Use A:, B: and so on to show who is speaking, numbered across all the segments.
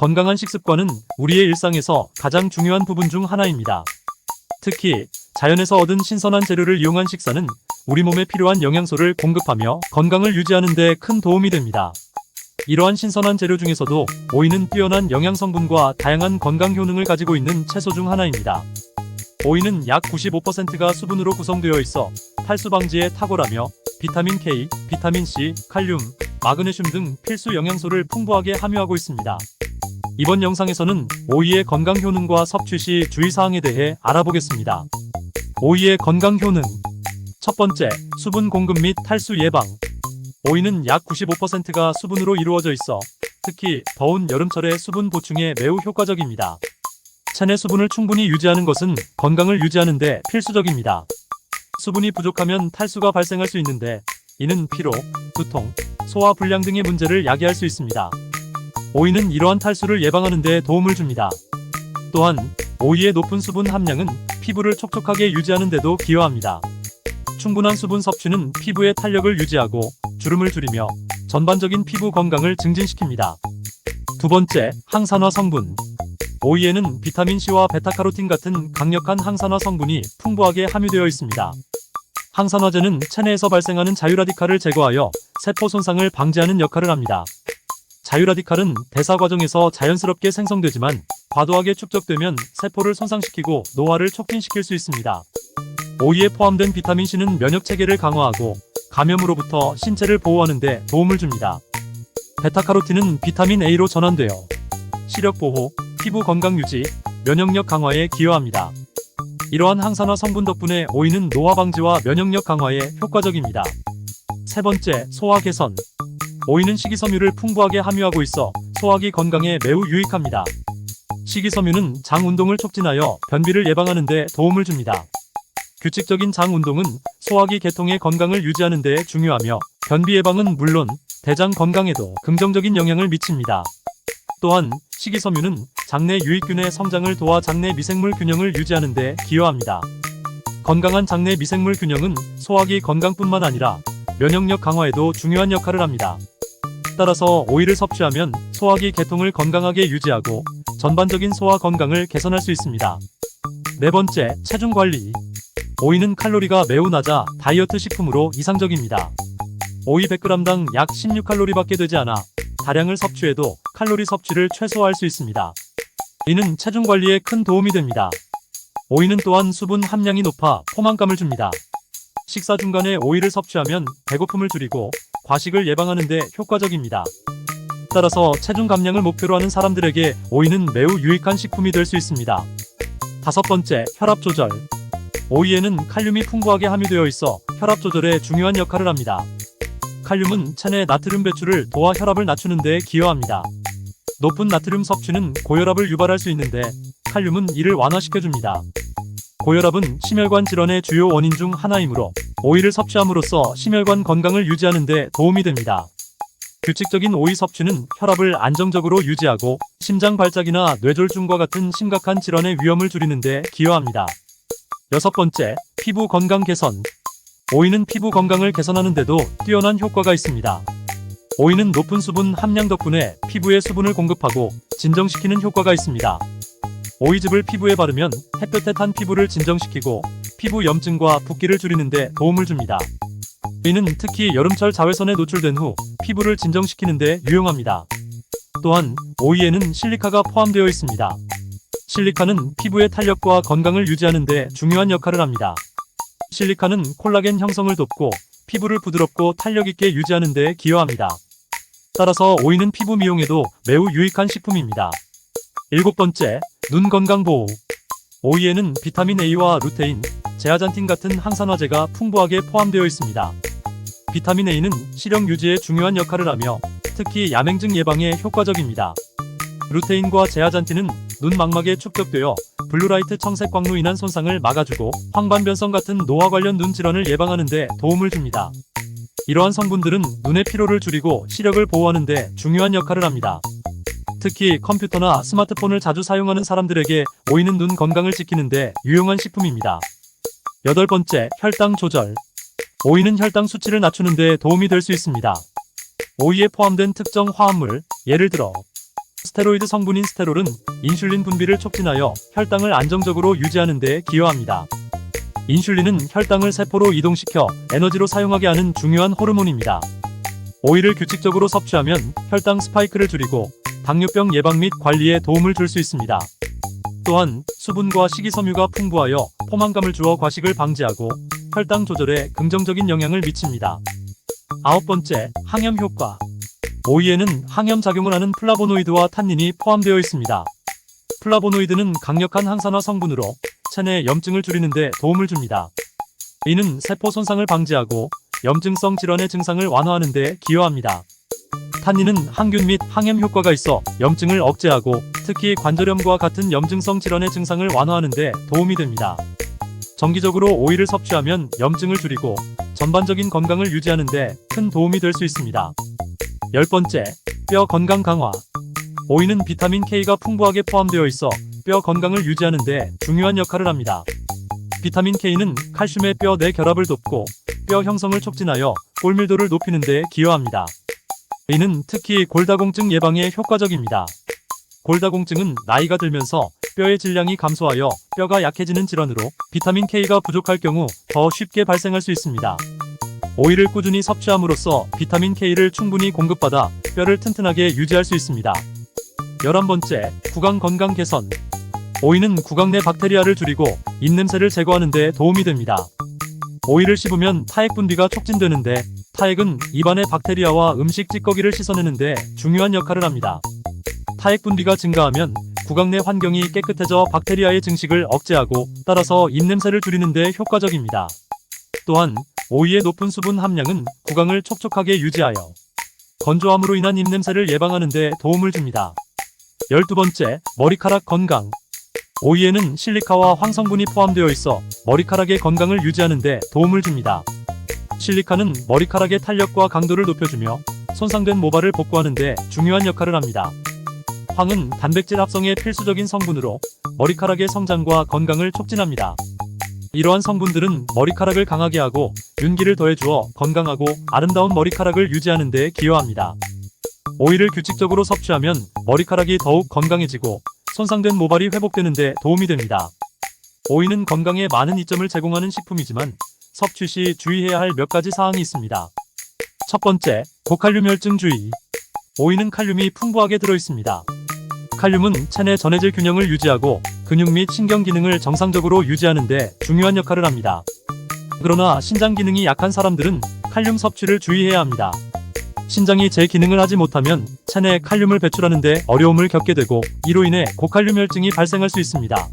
A: 건강한 식습관은 우리의 일상에서 가장 중요한 부분 중 하나입니다. 특히 자연에서 얻은 신선한 재료를 이용한 식사는 우리 몸에 필요한 영양소를 공급하며 건강을 유지하는 데 큰 도움이 됩니다. 이러한 신선한 재료 중에서도 오이는 뛰어난 영양 성분과 다양한 건강 효능을 가지고 있는 채소 중 하나입니다. 오이는 약 95%가 수분으로 구성되어 있어 탈수 방지에 탁월하며 비타민 K, 비타민 C, 칼륨, 마그네슘 등 필수 영양소를 풍부하게 함유하고 있습니다. 이번 영상에서는 오이의 건강 효능과 섭취 시 주의사항에 대해 알아보겠습니다. 오이의 건강 효능. 첫 번째, 수분 공급 및 탈수 예방. 오이는 약 95%가 수분으로 이루어져 있어 특히 더운 여름철에 수분 보충에 매우 효과적입니다. 체내 수분을 충분히 유지하는 것은 건강을 유지하는 데 필수적입니다. 수분이 부족하면 탈수가 발생할 수 있는데 이는 피로, 두통, 소화 불량 등의 문제를 야기할 수 있습니다. 오이는 이러한 탈수를 예방하는 데 도움을 줍니다. 또한 오이의 높은 수분 함량은 피부를 촉촉하게 유지하는 데도 기여합니다. 충분한 수분 섭취는 피부의 탄력을 유지하고 주름을 줄이며 전반적인 피부 건강을 증진시킵니다. 두 번째, 항산화 성분. 오이에는 비타민C와 베타카로틴 같은 강력한 항산화 성분이 풍부하게 함유되어 있습니다. 항산화제는 체내에서 발생하는 자유라디칼을 제거하여 세포 손상을 방지하는 역할을 합니다. 자유라디칼은 대사 과정에서 자연스럽게 생성되지만 과도하게 축적되면 세포를 손상시키고 노화를 촉진시킬 수 있습니다. 오이에 포함된 비타민C는 면역 체계를 강화하고 감염으로부터 신체를 보호하는 데 도움을 줍니다. 베타카로틴은 비타민 A로 전환되어 시력 보호, 피부 건강 유지, 면역력 강화에 기여합니다. 이러한 항산화 성분 덕분에 오이는 노화 방지와 면역력 강화에 효과적입니다. 세 번째, 소화 개선. 오이는 식이섬유를 풍부하게 함유하고 있어 소화기 건강에 매우 유익합니다. 식이섬유는 장 운동을 촉진하여 변비를 예방하는 데 도움을 줍니다. 규칙적인 장 운동은 소화기 계통의 건강을 유지하는 데 중요하며 변비 예방은 물론 대장 건강에도 긍정적인 영향을 미칩니다. 또한 식이섬유는 장내 유익균의 성장을 도와 장내 미생물 균형을 유지하는 데 기여합니다. 건강한 장내 미생물 균형은 소화기 건강뿐만 아니라 면역력 강화에도 중요한 역할을 합니다. 따라서 오이를 섭취하면 소화기 계통을 건강하게 유지하고 전반적인 소화 건강을 개선할 수 있습니다. 네 번째, 체중 관리. 오이는 칼로리가 매우 낮아 다이어트 식품으로 이상적입니다. 오이 100g당 약 16칼로리밖에 되지 않아 다량을 섭취해도 칼로리 섭취를 최소화할 수 있습니다. 이는 체중 관리에 큰 도움이 됩니다. 오이는 또한 수분 함량이 높아 포만감을 줍니다. 식사 중간에 오이를 섭취하면 배고픔을 줄이고 과식을 예방하는 데 효과적입니다. 따라서 체중 감량을 목표로 하는 사람들에게 오이는 매우 유익한 식품이 될 수 있습니다. 다섯 번째, 혈압 조절. 오이에는 칼륨이 풍부하게 함유되어 있어 혈압 조절에 중요한 역할을 합니다. 칼륨은 체내 나트륨 배출을 도와 혈압을 낮추는 데 기여합니다. 높은 나트륨 섭취는 고혈압을 유발할 수 있는데 칼륨은 이를 완화시켜줍니다. 고혈압은 심혈관 질환의 주요 원인 중 하나이므로 오이를 섭취함으로써 심혈관 건강을 유지하는 데 도움이 됩니다. 규칙적인 오이 섭취는 혈압을 안정적으로 유지하고 심장 발작이나 뇌졸중과 같은 심각한 질환의 위험을 줄이는 데 기여합니다. 여섯 번째, 피부 건강 개선. 오이는 피부 건강을 개선하는 데도 뛰어난 효과가 있습니다. 오이는 높은 수분 함량 덕분에 피부에 수분을 공급하고 진정시키는 효과가 있습니다. 오이즙을 피부에 바르면 햇볕에 탄 피부를 진정시키고 피부 염증과 붓기를 줄이는 데 도움을 줍니다. 오이는 특히 여름철 자외선에 노출된 후 피부를 진정시키는 데 유용합니다. 또한 오이에는 실리카가 포함되어 있습니다. 실리카는 피부의 탄력과 건강을 유지하는 데 중요한 역할을 합니다. 실리카는 콜라겐 형성을 돕고 피부를 부드럽고 탄력 있게 유지하는 데 기여합니다. 따라서 오이는 피부 미용에도 매우 유익한 식품입니다. 일곱 번째, 눈 건강 보호. 오이에는 비타민 A와 루테인, 제아잔틴 같은 항산화제가 풍부하게 포함되어 있습니다. 비타민 A는 시력 유지에 중요한 역할을 하며 특히 야맹증 예방에 효과적입니다. 루테인과 제아잔틴은 눈 망막에 축적되어 블루라이트 청색 광로 인한 손상을 막아주고 황반변성 같은 노화 관련 눈 질환을 예방하는 데 도움을 줍니다. 이러한 성분들은 눈의 피로를 줄이고 시력을 보호하는 데 중요한 역할을 합니다. 특히 컴퓨터나 스마트폰을 자주 사용하는 사람들에게 오이는 눈 건강을 지키는 데 유용한 식품입니다. 여덟 번째, 혈당 조절. 오이는 혈당 수치를 낮추는 데 도움이 될 수 있습니다. 오이에 포함된 특정 화합물, 예를 들어 스테로이드 성분인 스테롤은 인슐린 분비를 촉진하여 혈당을 안정적으로 유지하는 데 기여합니다. 인슐린은 혈당을 세포로 이동시켜 에너지로 사용하게 하는 중요한 호르몬입니다. 오이를 규칙적으로 섭취하면 혈당 스파이크를 줄이고 당뇨병 예방 및 관리에 도움을 줄 수 있습니다. 또한 수분과 식이섬유가 풍부하여 포만감을 주어 과식을 방지하고 혈당 조절에 긍정적인 영향을 미칩니다. 아홉 번째, 항염 효과. 오이에는 항염 작용을 하는 플라보노이드와 탄닌이 포함되어 있습니다. 플라보노이드는 강력한 항산화 성분으로 체내 염증을 줄이는 데 도움을 줍니다. 이는 세포 손상을 방지하고 염증성 질환의 증상을 완화하는 데 기여합니다. 탄닌은 항균 및 항염 효과가 있어 염증을 억제하고 특히 관절염과 같은 염증성 질환의 증상을 완화하는 데 도움이 됩니다. 정기적으로 오이를 섭취하면 염증을 줄이고 전반적인 건강을 유지하는 데 큰 도움이 될 수 있습니다. 열 번째, 뼈 건강 강화. 오이는 비타민 K가 풍부하게 포함되어 있어 뼈 건강을 유지하는 데 중요한 역할을 합니다. 비타민 K는 칼슘의 뼈 내 결합을 돕고 뼈 형성을 촉진하여 골밀도를 높이는 데 기여합니다. 이는 특히 골다공증 예방에 효과적입니다. 골다공증은 나이가 들면서 뼈의 질량이 감소하여 뼈가 약해지는 질환으로 비타민 K가 부족할 경우 더 쉽게 발생할 수 있습니다. 오이를 꾸준히 섭취함으로써 비타민 K를 충분히 공급받아 뼈를 튼튼하게 유지할 수 있습니다. 11번째, 구강 건강 개선. 오이는 구강 내 박테리아를 줄이고 입냄새를 제거하는 데 도움이 됩니다. 오이를 씹으면 타액 분비가 촉진되는데 타액은 입안의 박테리아와 음식 찌꺼기를 씻어내는데 중요한 역할을 합니다. 타액 분비가 증가하면 구강 내 환경이 깨끗해져 박테리아의 증식을 억제하고 따라서 입냄새를 줄이는 데 효과적입니다. 또한 오이의 높은 수분 함량은 구강을 촉촉하게 유지하여 건조함으로 인한 입냄새를 예방하는 데 도움을 줍니다. 12번째, 머리카락 건강. 오이에는 실리카와 황성분이 포함되어 있어 머리카락의 건강을 유지하는 데 도움을 줍니다. 실리카는 머리카락의 탄력과 강도를 높여주며 손상된 모발을 복구하는 데 중요한 역할을 합니다. 황은 단백질 합성의 필수적인 성분으로 머리카락의 성장과 건강을 촉진합니다. 이러한 성분들은 머리카락을 강하게 하고 윤기를 더해주어 건강하고 아름다운 머리카락을 유지하는 데 기여합니다. 오이를 규칙적으로 섭취하면 머리카락이 더욱 건강해지고 손상된 모발이 회복되는 데 도움이 됩니다. 오이는 건강에 많은 이점을 제공하는 식품이지만 섭취 시 주의해야 할 몇 가지 사항이 있습니다. 첫 번째, 고칼륨 혈증 주의. 오이는 칼륨이 풍부하게 들어 있습니다. 칼륨은 체내 전해질 균형을 유지하고 근육 및 신경 기능을 정상적으로 유지하는 데 중요한 역할을 합니다. 그러나 신장 기능이 약한 사람들은 칼륨 섭취를 주의해야 합니다. 신장이 제 기능을 하지 못하면 체내 칼륨을 배출하는 데 어려움을 겪게 되고 이로 인해 고칼륨 혈증이 발생할 수 있습니다.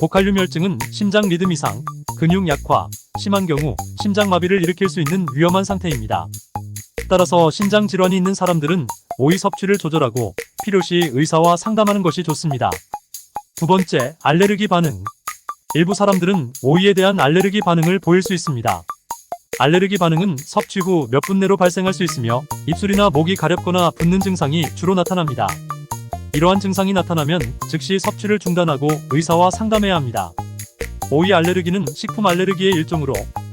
A: 고칼륨 혈증은 심장 리듬 이상, 근육 약화, 심한 경우 심장마비를 일으킬 수 있는 위험한 상태입니다. 따라서 신장 질환이 있는 사람들은 오이 섭취를 조절하고 필요시 의사와 상담하는 것이 좋습니다. 두 번째, 알레르기 반응. 일부 사람들은 오이에 대한 알레르기 반응을 보일 수 있습니다. 알레르기 반응은 섭취 후 몇 분 내로 발생할 수 있으며 입술이나 목이 가렵거나 붓는 증상이 주로 나타납니다. 이러한 증상이 나타나면 즉시 섭취를 중단하고 의사와 상담해야 합니다. 오이 알레르기는 식품 알레르기의 일종으로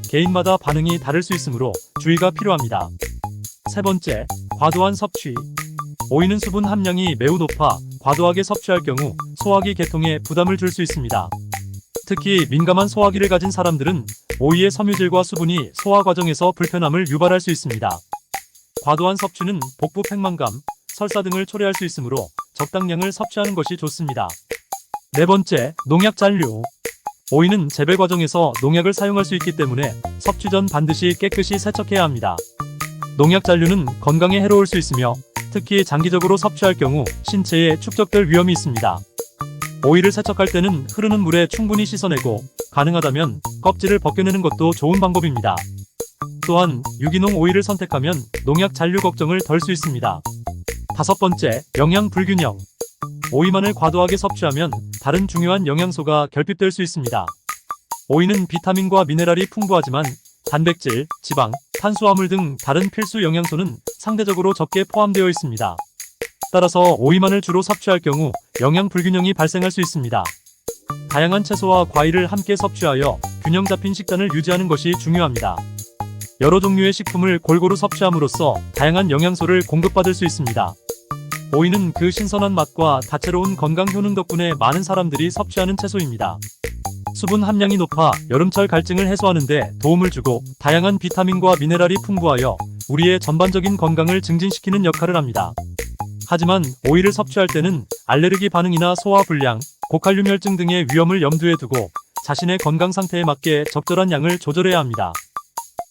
A: 개인마다 반응이 다를 수 있으므로 주의가 필요합니다. 세 번째, 과도한 섭취. 오이는 수분 함량이 매우 높아 과도하게 섭취할 경우 소화기 계통에 부담을 줄 수 있습니다. 특히 민감한 소화기를 가진 사람들은 오이의 섬유질과 수분이 소화 과정에서 불편함을 유발할 수 있습니다. 과도한 섭취는 복부 팽만감, 설사 등을 초래할 수 있으므로 적당량을 섭취하는 것이 좋습니다. 네 번째, 농약 잔류. 오이는 재배 과정에서 농약을 사용할 수 있기 때문에 섭취 전 반드시 깨끗이 세척해야 합니다. 농약 잔류는 건강에 해로울 수 있으며 특히 장기적으로 섭취할 경우 신체에 축적될 위험이 있습니다. 오이를 세척할 때는 흐르는 물에 충분히 씻어내고 가능하다면 껍질을 벗겨내는 것도 좋은 방법입니다. 또한 유기농 오이를 선택하면 농약 잔류 걱정을 덜 수 있습니다. 다섯 번째, 영양 불균형. 오이만을 과도하게 섭취하면 다른 중요한 영양소가 결핍될 수 있습니다. 오이는 비타민과 미네랄이 풍부하지만 단백질, 지방, 탄수화물 등 다른 필수 영양소는 상대적으로 적게 포함되어 있습니다. 따라서 오이만을 주로 섭취할 경우 영양 불균형이 발생할 수 있습니다. 다양한 채소와 과일을 함께 섭취하여 균형 잡힌 식단을 유지하는 것이 중요합니다. 여러 종류의 식품을 골고루 섭취함으로써 다양한 영양소를 공급받을 수 있습니다. 오이는 그 신선한 맛과 다채로운 건강 효능 덕분에 많은 사람들이 섭취하는 채소입니다. 수분 함량이 높아 여름철 갈증을 해소하는데 도움을 주고 다양한 비타민과 미네랄이 풍부하여 우리의 전반적인 건강을 증진시키는 역할을 합니다. 하지만 오이를 섭취할 때는 알레르기 반응이나 소화 불량, 고칼륨 혈증 등의 위험을 염두에 두고 자신의 건강 상태에 맞게 적절한 양을 조절해야 합니다.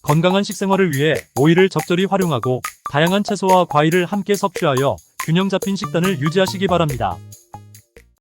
A: 건강한 식생활을 위해 오이를 적절히 활용하고 다양한 채소와 과일을 함께 섭취하여 균형 잡힌 식단을 유지하시기 바랍니다.